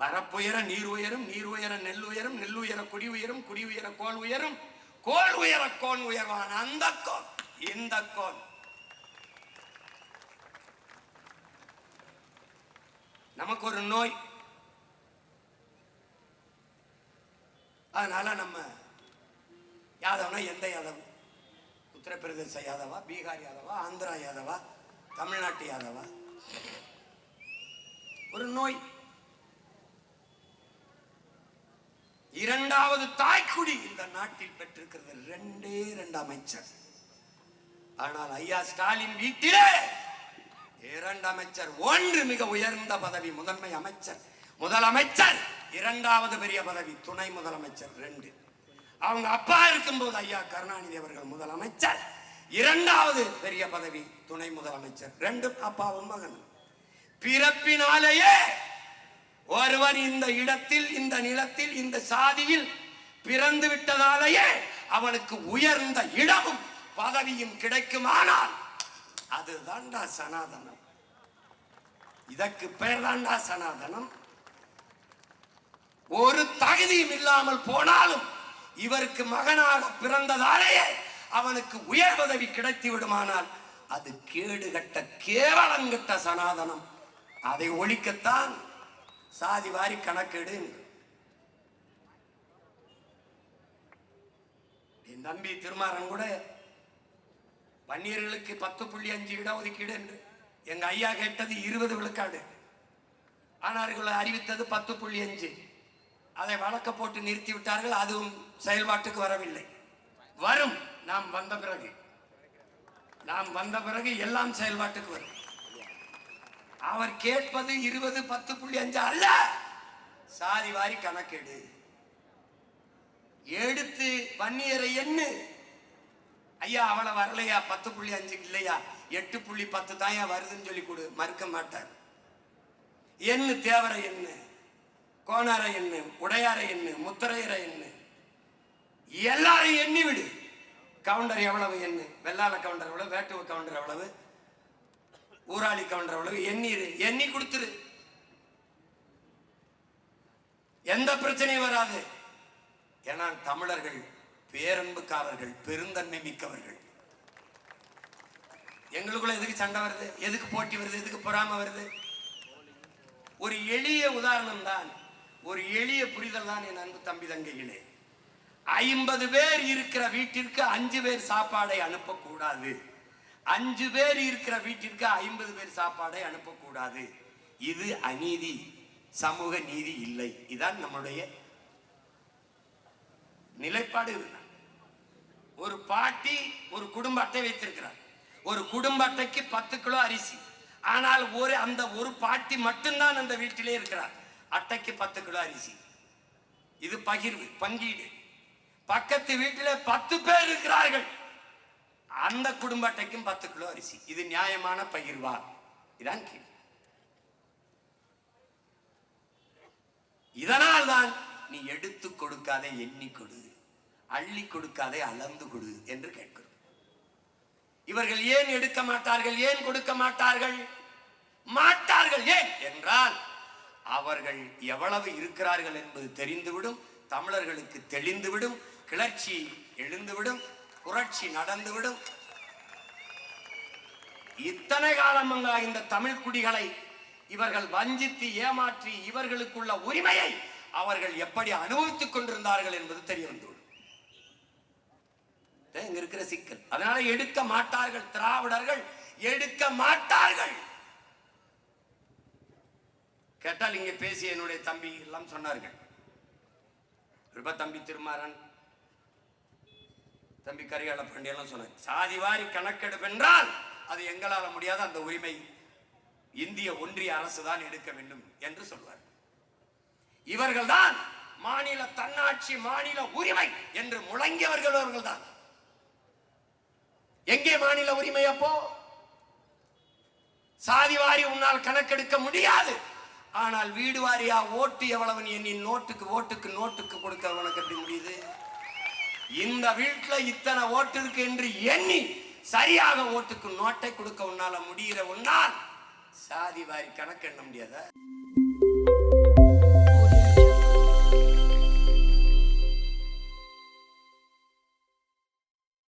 வரப்புயர நீர் உயரும் நீர் உயர நெல் உயரும் நெல் உயர குடி உயரும் குடி உயர கோல் உயரும் கோல் உயர கோன் உயர்வான் அந்த கோன் இந்த கோன். நமக்கு ஒரு நோய். அதனால நம்ம யாதவனா எந்த யாதவ் உத்தரப்பிரதேச யாதவா பீகார் யாதவா ஆந்திரா யாதவா தமிழ்நாட்டு யாதவா? ஒரு நோய். இரண்டாவது தாய்க்குடி இந்த நாட்டில் பெற்றிருக்கிறது ரெண்டே ரெண்டு அமைச்சர். ஆனால் ஐயா ஸ்டாலின் வீட்டிலே இரண்டு அமைச்சர் ஒன்று மிக உயர்ந்த பதவி முதன்மை அமைச்சர். முதலமைச்சர் இரண்டாவது பெரிய பதவி துணை முதலமைச்சர் ரெண்டு. அவங்க அப்பா இருக்கும்போது ஐயா கருணாநிதி அவர்கள் முதலமைச்சர் இரண்டாவது பெரிய பதவி துணை முதலமைச்சர் ரெண்டும் அப்பாவும் மகனும். பிறப்பினாலேயே ஒருவர் இந்த இடத்தில் இந்த நிலத்தில் இந்த சாதியில் பிறந்து விட்டதாலேயே அவனுக்கு உயர்ந்த இடமும் பதவியும் கிடைக்குமானால் அதுதான்டா சனாதனம். இதற்கு பெயர் தான்டா சனாதனம். ஒரு தகுதியும் இல்லாமல் போனாலும் இவருக்கு மகனாக பிறந்ததாலேயே அவனுக்கு உயர் பதவி கிடைத்து விடுமானால் அது கேடுகட்ட கேவலங்கட்ட சனாதனம். அதை ஒழிக்கத்தான் சாதி வாரி கணக்கெடு. என் தம்பி திருமாறன் கூட வன்னியர்களுக்கு பத்து புள்ளி அஞ்சு இடஒதுக்கீடு என்று எங்க ஐயா கேட்டது இருபது விழுக்காடு. ஆனார்கள் அறிவித்தது பத்து புள்ளி அஞ்சு. அதை வழக்க போட்டு நிறுத்தி விட்டார்கள் அதுவும் செயல்பாட்டுக்கு வரவில்லை. வரும். நாம் வந்த பிறகு. நாம் வந்த பிறகு எல்லாம் செயல்பாட்டுக்கு வரும். அவர் கேட்பது இருபது பத்து புள்ளி அஞ்சு அல்ல. சாதி வாரி கணக்கெடு. எடுத்து வன்னியரை எண்ணு. ஐயா அவளை வரலையா? பத்து புள்ளி அஞ்சு இல்லையா? எட்டு புள்ளி பத்து தாயா வருதுன்னு சொல்லி கொடு. மறுக்க மாட்டார். எண்ணு தேவரை என்ன கோணாரை எண்ணு. உடையாரை எண்ணு. முத்தரையர என்ன எல்லாரையும் எண்ணி விடு. கவுண்டர் எவ்வளவு எண்ணு? வெள்ளாள கவுண்டர் எவ்வளவு? வேட்டுவ கவுண்டர் எவ்வளவு? ஊராளி கவுண்டர் எவ்வளவு எண்ணி கொடுத்துரு. எந்த பிரச்சனையும் வராது. ஏன்னா தமிழர்கள் பேரன்புக்காரர்கள் பெருந்தன்மை மிக்கவர்கள். எங்களுக்குள்ள எதுக்கு சண்டை வருது? எதுக்கு போட்டி வருது? எதுக்கு பொறாம வருது? ஒரு எளிய உதாரணம் தான் ஒரு எளிய புரிதல் தான் என் அன்பு தம்பி தங்கைகளே. ஐம்பது பேர் இருக்கிற வீட்டிற்கு அஞ்சு பேர் சாப்பாடை அனுப்பக்கூடாது. அஞ்சு பேர் இருக்கிற வீட்டிற்கு ஐம்பது பேர் சாப்பாடை அனுப்பக்கூடாது. இது அநீதி. சமூக நீதி இல்லை. இதான் நம்முடைய நிலைப்பாடு இதுதான். ஒரு பாட்டி ஒரு குடும்ப அட்டை வைத்திருக்கிறார். ஒரு குடும்ப அட்டைக்கு பத்து கிலோ அரிசி. ஆனால் ஒரு அந்த ஒரு பாட்டி மட்டும்தான் அந்த வீட்டிலே இருக்கிறார். அட்டைக்கு பத்து கிலோ அரிசி. இது பகிர்வு பங்கீடு. பக்கத்து வீட்டில் பத்து பேர் இருக்கிறார்கள். அந்த குடும்ப அட்டைக்கும் பத்து கிலோ அரிசி. இது நியாயமான பகிர்வா? இதான் கேள்வி. இதனால் தான் நீ எடுத்து கொடுக்காதே எண்ணி கொடு அள்ளி கொடுக்காதே அளந்து கொடு என்று கேட்கிறோம். இவர்கள் ஏன் எடுக்க மாட்டார்கள்? ஏன் கொடுக்க மாட்டார்கள்? மாட்டார்கள் ஏன்? என்றால் அவர்கள் எவ்வளவு இருக்கிறார்கள் என்பது தெரிந்துவிடும் தமிழர்களுக்கு தெளிந்துவிடும் கிளர்ச்சி எழுந்துவிடும் புரட்சி நடந்துவிடும். இத்தனை காலமாக இந்த தமிழ் குடிகளை இவர்கள் வஞ்சித்து ஏமாற்றி இவர்களுக்குள்ள உரிமையை அவர்கள் எப்படி அனுபவித்துக் கொண்டிருந்தார்கள் என்பது தெரிய வந்துவிடும். இங்க இருக்கிற சிக்கல். அதனால எடுக்க மாட்டார்கள் திராவிடர்கள் எடுக்க மாட்டார்கள். கேட்டால் இங்க பேசிய என்னுடைய தம்பி எல்லாம் சொன்னார்கள். தம்பி திருமாறன் தம்பி கரிகால பாண்டியெல்லாம் சொன்னாங்க சாதி வாரி கணக்கெடுப்பு என்றால் அது எங்களால் முடியாத அந்த உரிமை இந்திய ஒன்றிய அரசு தான் எடுக்க வேண்டும் என்று சொல்வார். இவர்கள்தான் மாநில தன்னாட்சி மாநில உரிமை என்று முழங்கியவர்கள் அவர்கள்தான். எங்கே மாநில உரிமை அப்போ? சாதி வாரி உன்னால் கணக்கெடுக்க முடியாது. ஆனால் வீடு வாரியா ஓட்டு எவ்வளவு நீ நோட்டுக்கு ஓட்டுக்கு நோட்டுக்கு கொடுக்க உனக்கு எப்படி முடியுது? இந்த வீட்டில் இத்தனை ஓட்டு இருக்கு என்று எண்ணி சரியாக ஓட்டுக்கு நோட்டை கொடுக்க உன்னால முடிகிற உன்னால் சாதி வாரி கணக்கு எண்ண முடியாத?